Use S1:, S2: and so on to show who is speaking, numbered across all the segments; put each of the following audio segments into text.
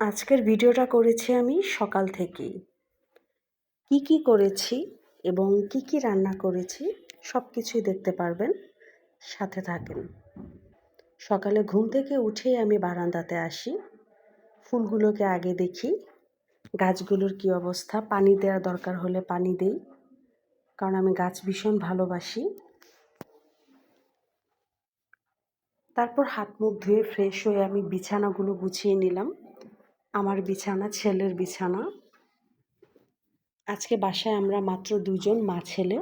S1: আজকের ভিডিওটা করেছি আমি সকাল থেকেই। কি কি করেছি এবং কি কি রান্না করেছি সব কিছুই দেখতে পারবেন, সাথে থাকেন। সকালে ঘুম থেকে উঠেই আমি বারান্দাতে আসি, ফুলগুলোকে আগে দেখি, গাছগুলোর কি অবস্থা, পানি দেওয়া দরকার হলে পানি দেই, কারণ আমি গাছ ভীষণ ভালোবাসি। তারপর হাত মুখ ধুয়ে ফ্রেশ হয়ে আমি বিছানাগুলো গুছিয়ে নিলাম। আমার বিছানা, ছেলের বিছানা। আজকে বাসায় আমরা মাত্র দুজন মা ছেলে।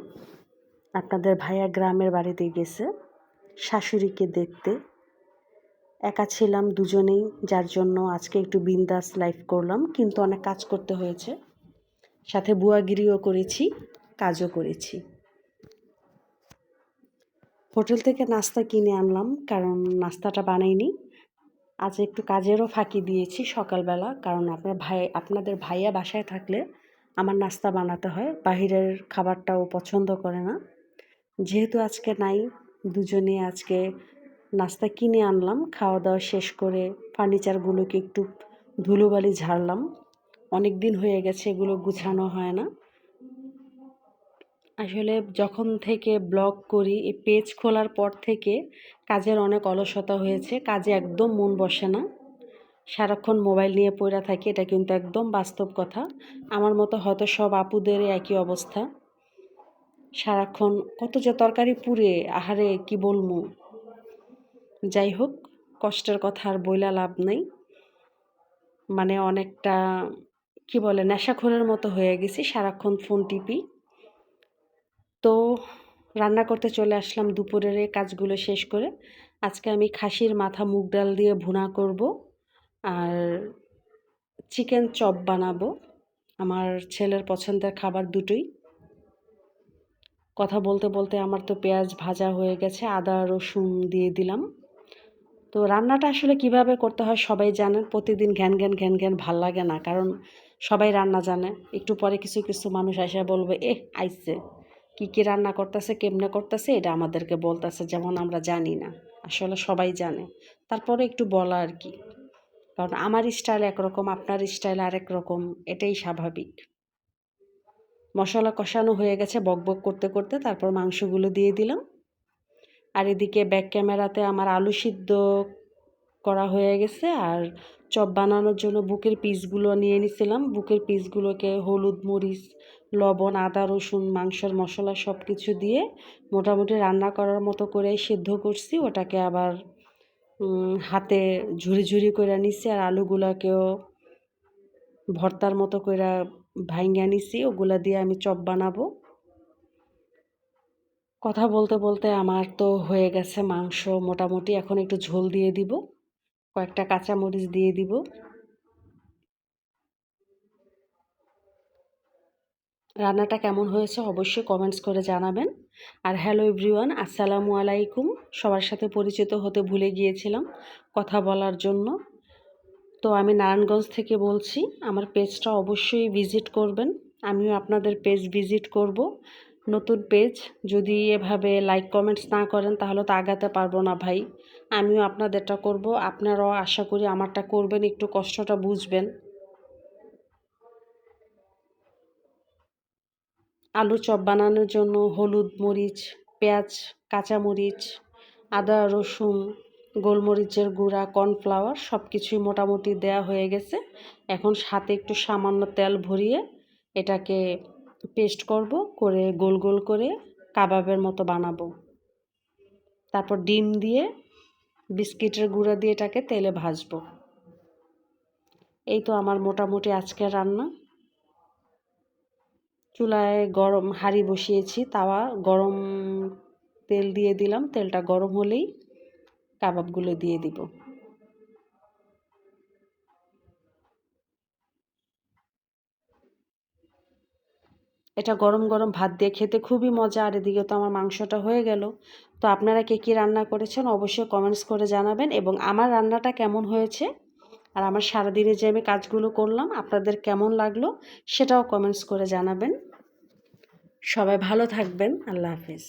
S1: আপনাদের ভাইয়া গ্রামের বাড়িতে গেছে, শাশুড়িকে দেখতে। একা ছিলাম দুজনেই, যার জন্য আজকে একটু বিন্দাস লাইফ করলাম, কিন্তু অনেক কাজ করতে হয়েছে। সাথে বুয়াগিরিও করেছি, কাজও করেছি। হোটেল থেকে নাস্তা কিনে আনলাম, কারণ নাস্তাটা বানাইনি। আজ একটু কাজেরও ফাঁকি দিয়েছি সকালবেলা, কারণ আপনার ভাই, আপনাদের ভাইয়া বাসায় থাকলে আমার নাস্তা বানাতে হয়, বাহিরের খাবারটাও পছন্দ করে না। যেহেতু আজকে নাই দুজনে আজকে নাস্তা কিনে আনলাম খাওয়া দাওয়া শেষ করে ফার্নিচারগুলোকে একটু ধুলোবালি ঝাড়লাম। অনেক দিন হয়ে গেছে, এগুলো গুছানো হয় না। আসলে যখন থেকে ব্লগ করি, এই পেজ খোলার পর থেকে কাজের অনেক অলসতা হয়েছে, কাজে একদম মন বসে না। সারাক্ষণ মোবাইল নিয়ে পড়ে থাকি, এটা কিন্তু একদম বাস্তব কথা। আমার মতো হয়তো সব আপুদের একই অবস্থা। সারাক্ষণ কত যে তরকারি পুড়ে, আহারে কি বলমু যাই হোক, কষ্টের কথা আর বইলা লাভ নেই। মানে অনেকটা, কি বলে, নেশাখোরের মতো হয়ে গেছি, সারাক্ষণ ফোন টিপি। তো রান্না করতে চলে আসলাম দুপুরের কাজগুলো শেষ করে। আজকে আমি খাসির মাথা মুগ ডাল দিয়ে ভুনা করব আর চিকেন চপ বানাবো। আমার ছেলের পছন্দের খাবার দুটোই। কথা বলতে বলতে আমার তো পেঁয়াজ ভাজা হয়ে গেছে, আদা, রসুন দিয়ে দিলাম। তো রান্নাটা আসলে কীভাবে করতে হয় সবাই জানেন প্রতিদিন ঘ্যান ঘ্যান ঘ্যান ঘ্যান ভালো লাগে না, কারণ সবাই রান্না জানে। একটু পরে কিছু কিছু মানুষ আসে বলবে এ আইসে কি কি রান্না করতেছে, কেমনে করতেছে, এটা আমাদেরকে বলতেছে, যেমন আমরা জানি না। আসলে সবাই জানে। তারপরে একটু বলা আর কি। কারণ আমার স্টাইল একরকম, আপনার স্টাইল আরেক রকম, এটাই স্বাভাবিক। মশলা কষানো হয়ে গেছে বক বক করতে করতে, তারপর মাংসগুলো দিয়ে দিলাম। আর এদিকে ব্যাক ক্যামেরাতে আমার আলু সিদ্ধ করা হয়ে গেছে। আর চপ বানানোর জন্য বুকের পিসগুলো নিয়ে নিছিলাম। বুকের পিসগুলোকে হলুদ, মরিচ, লবণ, আদা, রসুন, মাংসর মশলা সব কিছু দিয়ে মোটামুটি রান্না করার মতো করে সিদ্ধ করছি। ওটাকে আবার হাতে ঝুরি ঝুরি করে নিছি আর আলুগুলাকেও ভর্তার মতো করে ভাইঙ্গা নিছি। ওগুলা দিয়ে আমি চপ বানাবো। কথা বলতে বলতে আমার তো হয়ে গেছে মাংস মোটামুটি। এখন একটু ঝোল দিয়ে দিব। কয়েকটা কাঁচামরিচ দিয়ে দিব। রান্নাটা কেমন হয়েছে অবশ্যই কমেন্টস করে জানাবেন। আর হ্যালো এভরিওয়ান আসসালামু আলাইকুম। সবার সাথে পরিচিত হতে ভুলে গিয়েছিলাম কথা বলার জন্য। তো আমি নারায়ণগঞ্জ থেকে বলছি, আমার পেজটা অবশ্যই ভিজিট করবেন। আমিও আপনাদের পেজ ভিজিট করব। নতুন পেজ যদি এভাবে লাইক কমেন্টস না করেন তাহলে তো আগাতে পারব না ভাই। আমিও আপনাদেরটা করব, আপনারাও আশা করি আমারটা করবেন, একটু কষ্টটা বুঝবেন। আলু চপ বানানোর জন্য হলুদ মরিচ, পেঁয়াজ কাঁচামরিচ আদা, রসুন, গোলমরিচের গুঁড়া কর্নফ্লাওয়ার সব কিছুই মোটামুটি দেয়া হয়ে গেছে। এখন সাথে একটু সামান্য তেল ভরিয়ে এটাকে পেস্ট করব, করে গোল গোল করে কাবাবের মতো বানাবো। তারপর ডিম দিয়ে বিস্কিটের গুঁড়া দিয়ে এটাকে তেলে ভাজবো। এই তো আমার মোটামুটি আজকের রান্না। চুলায় গরম হাঁড়ি বসিয়েছি, তাওয়া, গরম তেল দিয়ে দিলাম। তেলটা গরম হলেই কাবাবগুলো দিয়ে দিব। এটা গরম গরম ভাত দিয়ে খেতে খুবই মজা। আর এদিকে তো আমার মাংসটা হয়ে গেল। তো আপনারা কে কী রান্না করেছেন অবশ্যই কমেন্টস করে জানাবেন এবং আমার রান্নাটা কেমন হয়েছে আর আমার সারাদিনে যে আমি কাজগুলো করলাম, আপনাদের কেমন লাগল সেটাও কমেন্টস করে জানাবেন। সবাই ভালো থাকবেন। আল্লাহ হাফিজ।